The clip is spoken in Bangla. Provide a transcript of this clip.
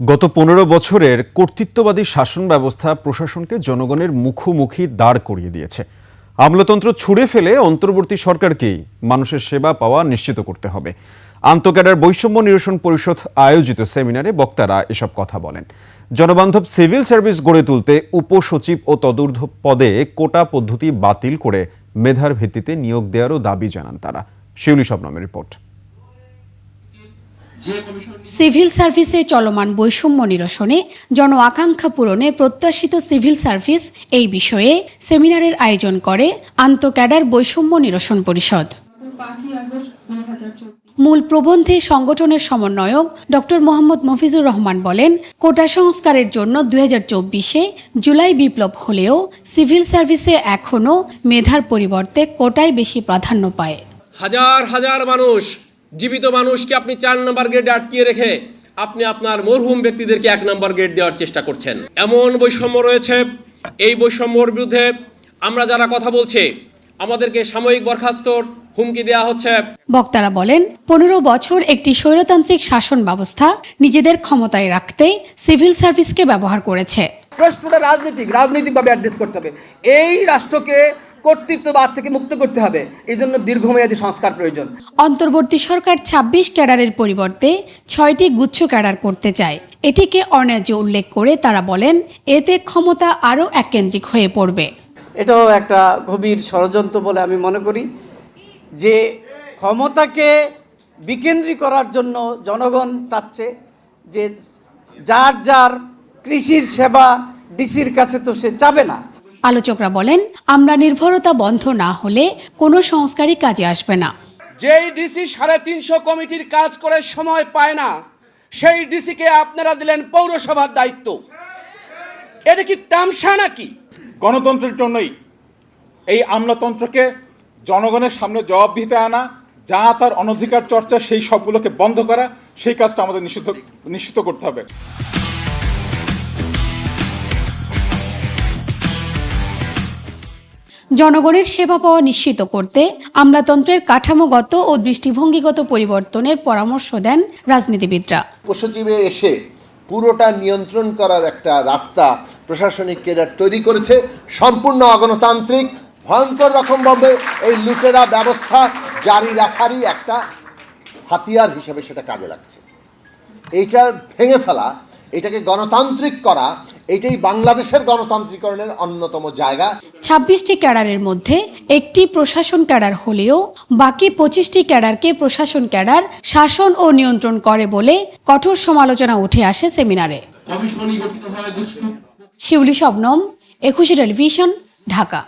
গত পনেরো বছরের কর্তৃত্ববাদী শাসন ব্যবস্থা প্রশাসনকে জনগণের মুখোমুখি দাঁড় করিয়ে দিয়েছে। আমলাতন্ত্র ছুড়ে ফেলে অন্তর্বর্তী সরকারকেই মানুষের সেবা পাওয়া নিশ্চিত করতে হবে। আন্তঃক্যাডার বৈষম্য নিরসন পরিষদ আয়োজিত সেমিনারে বক্তারা এসব কথা বলেন। জনবান্ধব সিভিল সার্ভিস গড়ে তুলতে উপসচিব ও তদূর্ধ্ব পদে কোটা পদ্ধতি বাতিল করে মেধার ভিত্তিতে নিয়োগ দেওয়ারও দাবি জানান তারা। শিউলি শবনমের রিপোর্ট। সিভিল সার্ভিসে চলমান বৈষম্য নিরসনে জন আকাঙ্ক্ষা পূরণে প্রত্যাশিত সিভিল সার্ভিস এই বিষয়ে সেমিনারের আয়োজন করে আন্তঃক্যাডার বৈষম্য নিরসন পরিষদ। মূল প্রবন্ধে সংগঠনের সমন্বয়ক ডক্টর মোহাম্মদ মফিজুর রহমান বলেন কোটা সংস্কারের জন্য দুই হাজার চব্বিশে জুলাই বিপ্লব হলেও সিভিল সার্ভিসে এখনও মেধার পরিবর্তে কোটাই বেশি প্রাধান্য পায়। হাজার হাজার মানুষ জীবিত মানুষকে আপনি চার নম্বর গ্রেডে আটকিয়ে রেখে আপনি আপনার মরহুম ব্যক্তিদেরকে এক নম্বর গ্রেড দেওয়ার চেষ্টা করছেন। এমন বৈষম্য রয়েছে। এই বৈষম্যর বিরুদ্ধে আমরা যারা কথা বলছি আমাদেরকে সাময়িক বরখাস্তর হুমকি দেওয়া হচ্ছে। বক্তারা বলেন পনেরো বছর একটি স্বৈরতান্ত্রিক শাসন ব্যবস্থা নিজেদের ক্ষমতায় রাখতে সিভিল সার্ভিসকে ব্যবহার করেছে। প্রশ্নটা রাজনৈতিক রাজনৈতিকভাবে অ্যাড্রেস করতে হবে। এই রাষ্ট্রকে কর্তৃত্ববাদ থেকে মুক্ত করতে হবে। এই জন্য দীর্ঘমেয়াদী সংস্কার প্রয়োজন। অন্তর্বর্তী সরকার ২৬ ক্যাডারের পরিবর্তে ছয়টি গুচ্ছ ক্যাডার করতে চায়। এটিকে অন্যায্য উল্লেখ করে তারা বলেন এতে ক্ষমতা আরও এককেন্দ্রিক হয়ে পড়বে। এটাও একটা গভীর ষড়যন্ত্র বলে আমি মনে করি। যে ক্ষমতাকে বিকেন্দ্রী করার জন্য জনগণ চাচ্ছে যে যার যার কৃষির সেবা ডিসির কাছে তো সে চাবে না। আলোচকরা বলেন আমরা নির্ভরতা বন্ধ না হলে কোনো সংস্কারই কাজে আসবে না। যেই ডিসি সাড়ে তিনশো কমিটির কাজ করে সময় পায় না সেই ডিসিকে আপনারা দিলেন পৌরসভার দায়িত্ব। এটা কি তামসা নাকি? গণতন্ত্রের জন্যই এই আমলাতন্ত্রকে জনগণের সামনে জবাবদিহিতে আনা যা তার অনধিকার চর্চা সেই সবগুলোকে বন্ধ করা সেই কাজটা আমাদের নিশ্চিত নিশ্চিত করতে হবে। জনগণের সেবা পাওয়া নিশ্চিত করতে আমলাতন্ত্রের কাঠামোগত ও দৃষ্টিভঙ্গিগত পরিবর্তনের পরামর্শ দেন রাজনীতিবিদরা। উপসচিবে এসে পুরোটা নিয়ন্ত্রণ করার একটা রাস্তা প্রশাসনিক কেডার তৈরি করেছে। সম্পূর্ণ অগণতান্ত্রিক, ভয়ঙ্কর রকমভাবে এই লুটেরা ব্যবস্থা জারি রাখারই একটা হাতিয়ার হিসেবে সেটা কাজে লাগছে। এইটার ভেঙে ফেলা, এটাকে গণতান্ত্রিক করা, এটাই বাংলাদেশের গণতান্ত্রিকরণের অন্যতম জায়গা। ছাব্বিশটি ক্যাডারের মধ্যে একটি প্রশাসন ক্যাডার হলেও বাকি পঁচিশটি ক্যাডারকে প্রশাসন ক্যাডার শাসন ও নিয়ন্ত্রণ করে বলে কঠোর সমালোচনা উঠে আসে সেমিনারে। শিউলি শবনম একুশে টেলিভিশন ঢাকা।